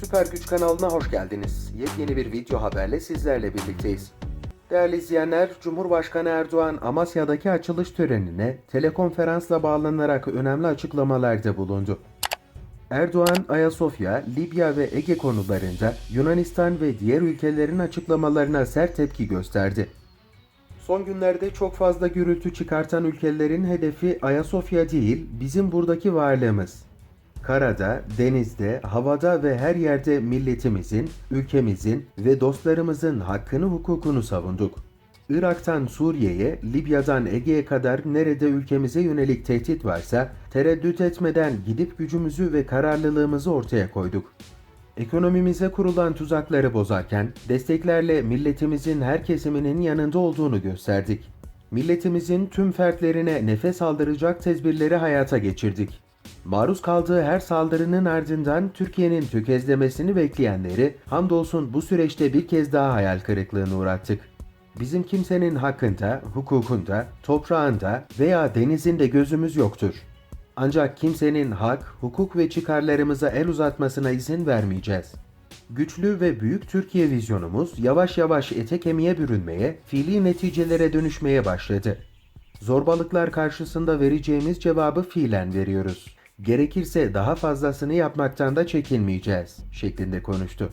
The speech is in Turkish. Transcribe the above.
Süper Güç kanalına hoş geldiniz. Yepyeni bir video haberle sizlerle birlikteyiz. Değerli izleyenler, Cumhurbaşkanı Erdoğan Amasya'daki açılış törenine telekonferansla bağlanarak önemli açıklamalarda bulundu. Erdoğan, Ayasofya, Libya ve Ege konularında Yunanistan ve diğer ülkelerin açıklamalarına sert tepki gösterdi. Son günlerde çok fazla gürültü çıkartan ülkelerin hedefi Ayasofya değil, bizim buradaki varlığımız. Karada, denizde, havada ve her yerde milletimizin, ülkemizin ve dostlarımızın hakkını hukukunu savunduk. Irak'tan Suriye'ye, Libya'dan Ege'ye kadar nerede ülkemize yönelik tehdit varsa tereddüt etmeden gidip gücümüzü ve kararlılığımızı ortaya koyduk. Ekonomimize kurulan tuzakları bozarken desteklerle milletimizin her kesiminin yanında olduğunu gösterdik. Milletimizin tüm fertlerine nefes aldıracak tedbirleri hayata geçirdik. Maruz kaldığı her saldırının ardından Türkiye'nin tökezlemesini bekleyenleri hamdolsun bu süreçte bir kez daha hayal kırıklığına uğrattık. Bizim kimsenin hakkında, hukukunda, toprağında veya denizinde gözümüz yoktur. Ancak kimsenin hak, hukuk ve çıkarlarımıza el uzatmasına izin vermeyeceğiz. Güçlü ve büyük Türkiye vizyonumuz yavaş yavaş ete kemiğe bürünmeye, fiili neticelere dönüşmeye başladı. Zorbalıklar karşısında vereceğimiz cevabı fiilen veriyoruz. Gerekirse daha fazlasını yapmaktan da çekinmeyeceğiz, şeklinde konuştu.